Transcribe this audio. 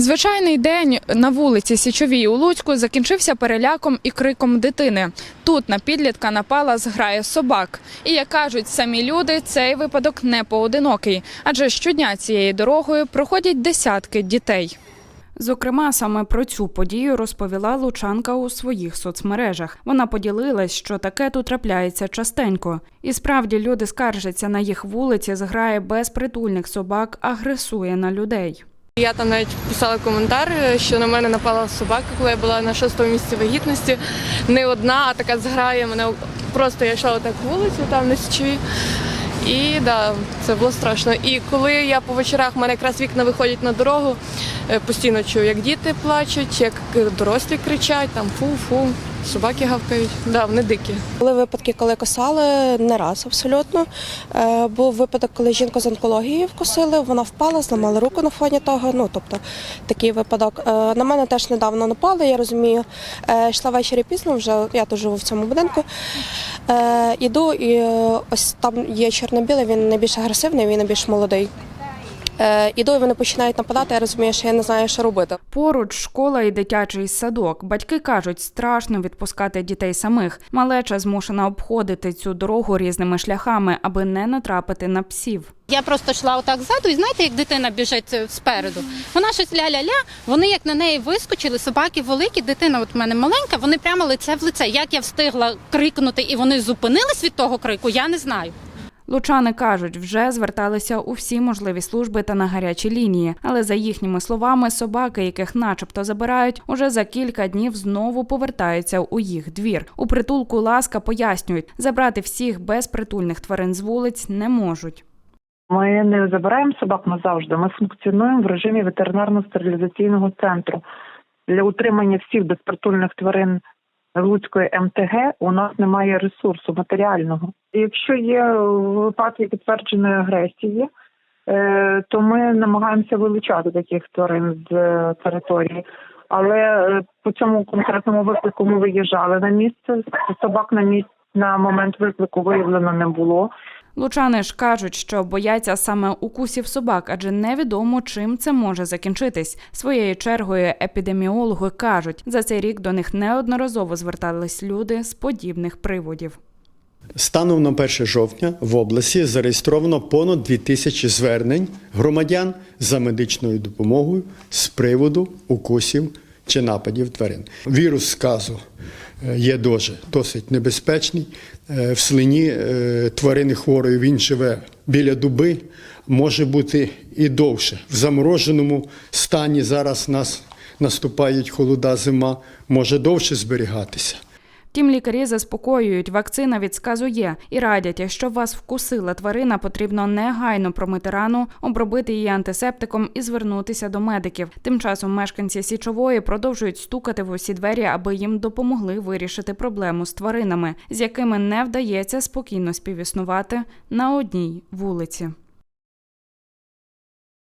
Звичайний день на вулиці Січовій у Луцьку закінчився переляком і криком дитини. Тут на підлітка напала зграя собак. І як кажуть самі люди, цей випадок не поодинокий, адже щодня цією дорогою проходять десятки дітей. Зокрема, саме про цю подію розповіла Лучанка у своїх соцмережах. Вона поділилась, що таке тут трапляється частенько. І справді люди скаржаться на їх вулиці, зграє безпритульних собак агресує на людей. Я там навіть писала коментар, що на мене напала собака, коли я була на шостому місці вагітності. Не одна, а така зграє мене. Просто я йшла отак вулицю, там на січові. І да, це було страшно. І коли я по вечорах, в мене якраз вікна виходять на дорогу, постійно чую, як діти плачуть, як дорослі кричать, там фу-фу, собаки гавкають. Да, вони дикі. Були випадки, коли косали не раз абсолютно. Е, був випадок, коли жінку з онкології вкусили, вона впала, зламала руку на фоні того. Ну тобто такий випадок. Е, на мене теж недавно напали, я розумію. Е, йшла ввечері пізно, вже я тут живу в цьому будинку. Е, іду, і е, ось там є чорно-білий, він найбільш агресивний, він найбільш молодий. Е, іду, і вони починають нападати, я розумію, що я не знаю, що робити. Поруч школа і дитячий садок. Батьки кажуть, страшно відпускати дітей самих. Малеча змушена обходити цю дорогу різними шляхами, аби не натрапити на псів. Я просто йшла отак ззаду, і знаєте, як дитина біжить е, спереду. Вона щось ля-ля-ля. Вони як на неї вискочили, собаки великі, дитина, от в мене маленька, вони прямо лице в лице. Як я встигла крикнути, і вони зупинились від того крику, я не знаю. Лучани кажуть, вже зверталися у всі можливі служби та на гарячі лінії. Але за їхніми словами, собаки, яких начебто забирають, уже за кілька днів знову повертаються у їх двір. У притулку ласка пояснюють, забрати всіх безпритульних тварин з вулиць не можуть. Ми не забираємо собак назавжди. Ми функціонуємо в режимі ветеринарно-стерилізаційного центру. Для утримання всіх безпритульних тварин Луцької МТГ у нас немає ресурсу матеріального. Якщо є випадки підтвердженої агресії, е, то ми намагаємося вилучати таких тварин з е, території. Але е, по цьому конкретному виклику ми виїжджали на місце. Собак на місці на момент виклику виявлено не було. Лучани ж кажуть, що бояться саме укусів собак, адже невідомо чим це може закінчитись. Своєю чергою епідеміологи кажуть, за цей рік до них неодноразово звертались люди з подібних приводів. Станом на 1 жовтня в області зареєстровано понад 2000 звернень громадян за медичною допомогою з приводу укусів чи нападів тварин. Вірус сказу є дуже досить небезпечний. Е, В слині е, тварини хворої він живе біля дуби, може бути і довше. В замороженому стані зараз нас наступають холода зима, може довше зберігатися. Втім, лікарі заспокоюють, вакцина від і радять, якщо вас вкусила тварина, потрібно негайно промити рану, обробити її антисептиком і звернутися до медиків. Тим часом мешканці січової продовжують стукати в усі двері, аби їм допомогли вирішити проблему з тваринами, з якими не вдається спокійно співіснувати на одній вулиці.